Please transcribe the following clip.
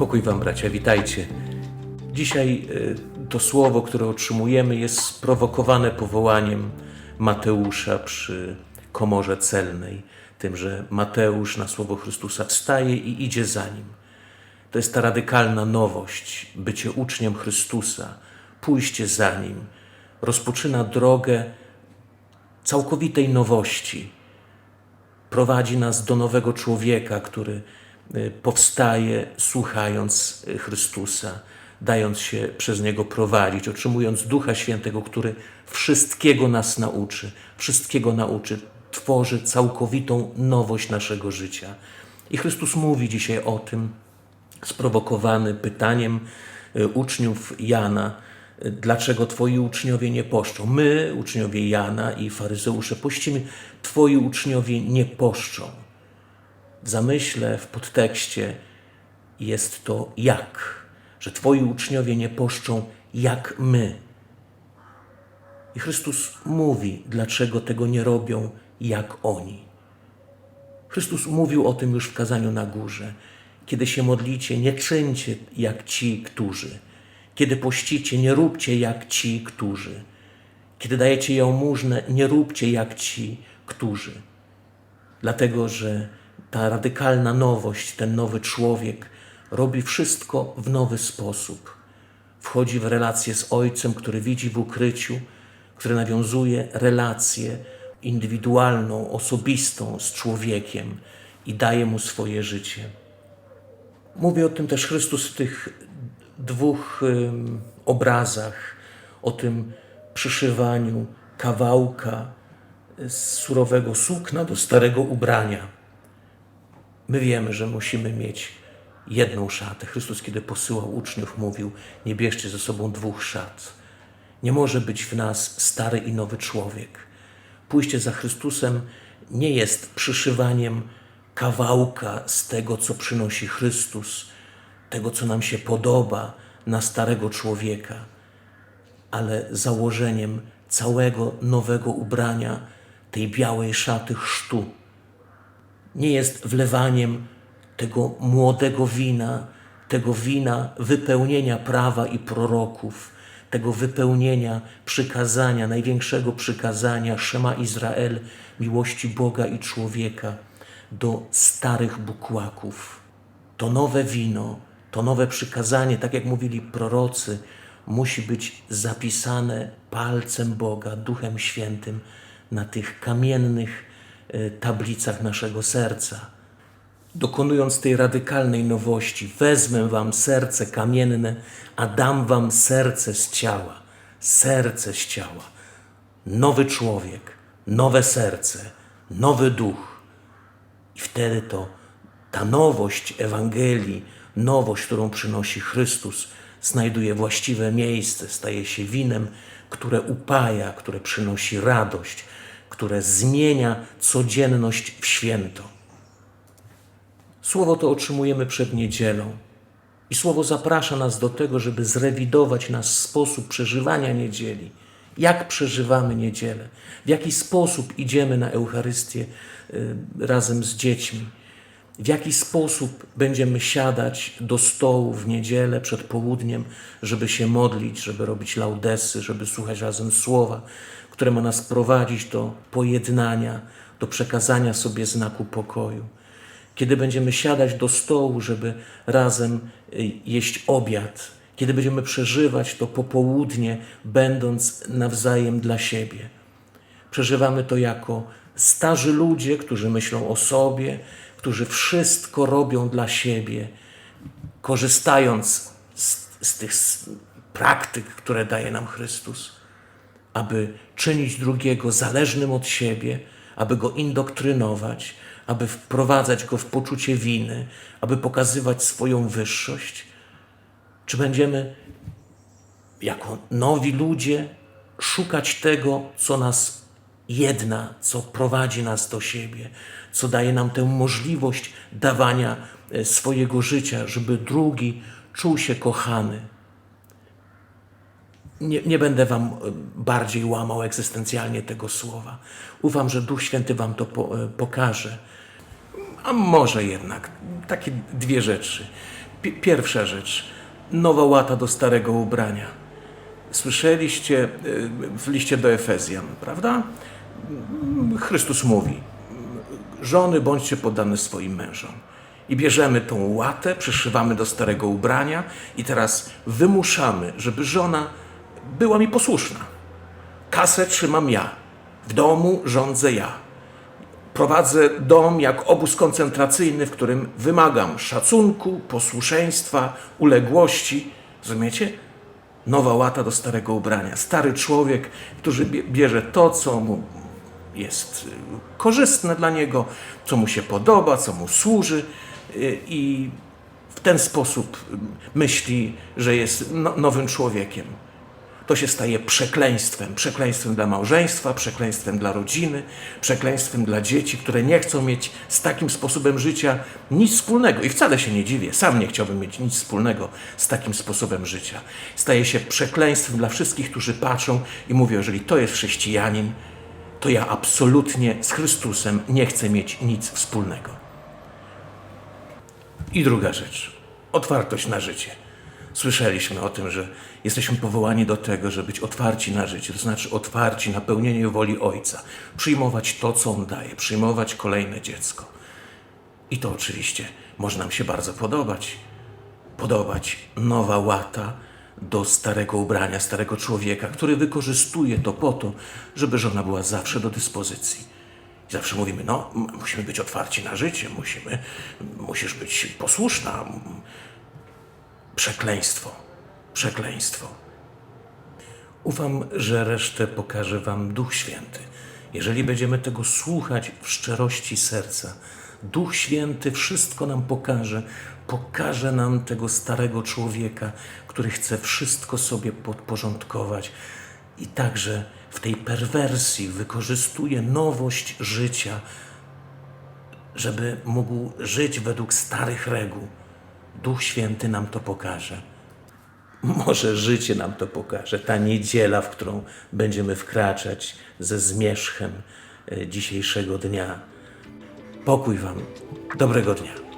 Pokój Wam, bracia, witajcie. Dzisiaj y, to słowo, które otrzymujemy, jest sprowokowane powołaniem Mateusza przy komorze celnej. Tym, że Mateusz na słowo Chrystusa wstaje i idzie za nim. To jest ta radykalna nowość, bycie uczniem Chrystusa, pójście za nim. Rozpoczyna drogę całkowitej nowości prowadzi nas do nowego człowieka, który powstaje słuchając y, Chrystusa, dając się przez Niego prowadzić, otrzymując Ducha Świętego, który wszystkiego nas nauczy, wszystkiego nauczy, tworzy całkowitą nowość naszego życia. I Chrystus mówi dzisiaj o tym, sprowokowany pytaniem y, uczniów Jana, y, dlaczego twoi uczniowie nie poszczą? My, uczniowie Jana i faryzeusze, pościmy, twoi uczniowie nie poszczą. W zamyśle, w podtekście jest to jak, że twoi uczniowie nie poszczą jak my. I Chrystus mówi, dlaczego tego nie robią jak oni. Chrystus mówił o tym już w kazaniu na górze. Kiedy się modlicie, nie czyńcie jak ci, którzy. Kiedy pościcie, nie róbcie jak ci, którzy. Kiedy dajecie jałmużnę, nie róbcie jak ci, którzy. Dlatego, że ta radykalna nowość, ten nowy człowiek robi wszystko w nowy sposób. Wchodzi w relację z Ojcem, który widzi w ukryciu, który nawiązuje relację indywidualną, osobistą z człowiekiem i daje mu swoje życie. Mówi o tym też Chrystus w tych dwóch obrazach, o tym przyszywaniu kawałka z surowego sukna do starego ubrania. My wiemy, że musimy mieć jedną szatę. Chrystus, kiedy posyłał uczniów, mówił: Nie bierzcie ze sobą dwóch szat. Nie może być w nas stary i nowy człowiek. Pójście za Chrystusem nie jest przyszywaniem kawałka z tego, co przynosi Chrystus, tego, co nam się podoba na starego człowieka, ale założeniem całego nowego ubrania, tej białej szaty chrztu. Nie jest wlewaniem tego młodego wina, tego wina wypełnienia prawa i proroków, tego wypełnienia przykazania, największego przykazania Szema Izrael, miłości Boga i człowieka do starych bukłaków. To nowe wino, to nowe przykazanie, tak jak mówili prorocy, musi być zapisane palcem Boga, Duchem Świętym na tych kamiennych tablicach naszego serca. Dokonując tej radykalnej nowości, wezmę wam serce kamienne, a dam wam serce z ciała. Serce z ciała. Nowy człowiek, nowe serce, nowy duch. I wtedy to ta nowość Ewangelii, nowość, którą przynosi Chrystus, znajduje właściwe miejsce, staje się winem, które upaja, które przynosi radość, które zmienia codzienność w święto. Słowo to otrzymujemy przed niedzielą. I Słowo zaprasza nas do tego, żeby zrewidować nasz sposób przeżywania niedzieli. Jak przeżywamy niedzielę? W jaki sposób idziemy na Eucharystię y, razem z dziećmi? W jaki sposób będziemy siadać do stołu w niedzielę przed południem, żeby się modlić, żeby robić laudesy, żeby słuchać razem słowa, które ma nas prowadzić do pojednania, do przekazania sobie znaku pokoju kiedy będziemy siadać do stołu, żeby razem y, jeść obiad, kiedy będziemy przeżywać to popołudnie, będąc nawzajem dla siebie. Przeżywamy to jako starzy ludzie, którzy myślą o sobie, którzy wszystko robią dla siebie, korzystając z, z tych praktyk, które daje nam Chrystus, aby czynić drugiego zależnym od siebie, aby go indoktrynować, aby wprowadzać go w poczucie winy, aby pokazywać swoją wyższość? Czy będziemy jako nowi ludzie szukać tego, co nas jedna, co prowadzi nas do siebie, co daje nam tę możliwość dawania e, swojego życia, żeby drugi czuł się kochany? Nie, nie będę Wam e, bardziej łamał egzystencjalnie tego słowa. Ufam, że Duch Święty Wam to po, e, pokaże. A może jednak takie dwie rzeczy. Pi- pierwsza rzecz. Nowa łata do starego ubrania. Słyszeliście y, w liście do Efezjan, prawda? Chrystus mówi: Żony, bądźcie poddane swoim mężom. I bierzemy tą łatę, przyszywamy do starego ubrania i teraz wymuszamy, żeby żona była mi posłuszna. Kasę trzymam ja. W domu rządzę ja. Prowadzę dom jak obóz koncentracyjny, w którym wymagam szacunku, posłuszeństwa, uległości. Rozumiecie? Nowa łata do starego ubrania. Stary człowiek, który bie- bierze to, co mu jest y, korzystne dla niego, co mu się podoba, co mu służy y, i w ten sposób y, myśli, że jest no, nowym człowiekiem to się staje przekleństwem. Przekleństwem dla małżeństwa, przekleństwem dla rodziny, przekleństwem dla dzieci, które nie chcą mieć z takim sposobem życia nic wspólnego. I wcale się nie dziwię, sam nie chciałbym mieć nic wspólnego z takim sposobem życia. Staje się przekleństwem dla wszystkich, którzy patrzą i mówią, jeżeli to jest chrześcijanin, to ja absolutnie z Chrystusem nie chcę mieć nic wspólnego. I druga rzecz. Otwartość na życie. Słyszeliśmy o tym, że jesteśmy powołani do tego, żeby być otwarci na życie, to znaczy otwarci na pełnienie woli Ojca, przyjmować to, co On daje, przyjmować kolejne dziecko. I to oczywiście może nam się bardzo podobać. Podobać nowa łata do starego ubrania, starego człowieka, który wykorzystuje to po to, żeby żona była zawsze do dyspozycji. I zawsze mówimy, no, musimy być otwarci na życie, musimy, musisz być posłuszna. Przekleństwo, przekleństwo. Ufam, że resztę pokaże Wam Duch Święty. Jeżeli będziemy tego słuchać w szczerości serca, Duch Święty wszystko nam pokaże, pokaże nam tego starego człowieka, który chce wszystko sobie podporządkować i także w tej perwersji wykorzystuje nowość życia, żeby mógł żyć według starych reguł. Duch Święty nam to pokaże. Może życie nam to pokaże. Ta niedziela, w którą będziemy wkraczać ze zmierzchem e, dzisiejszego dnia. Pokój Wam. Dobrego dnia.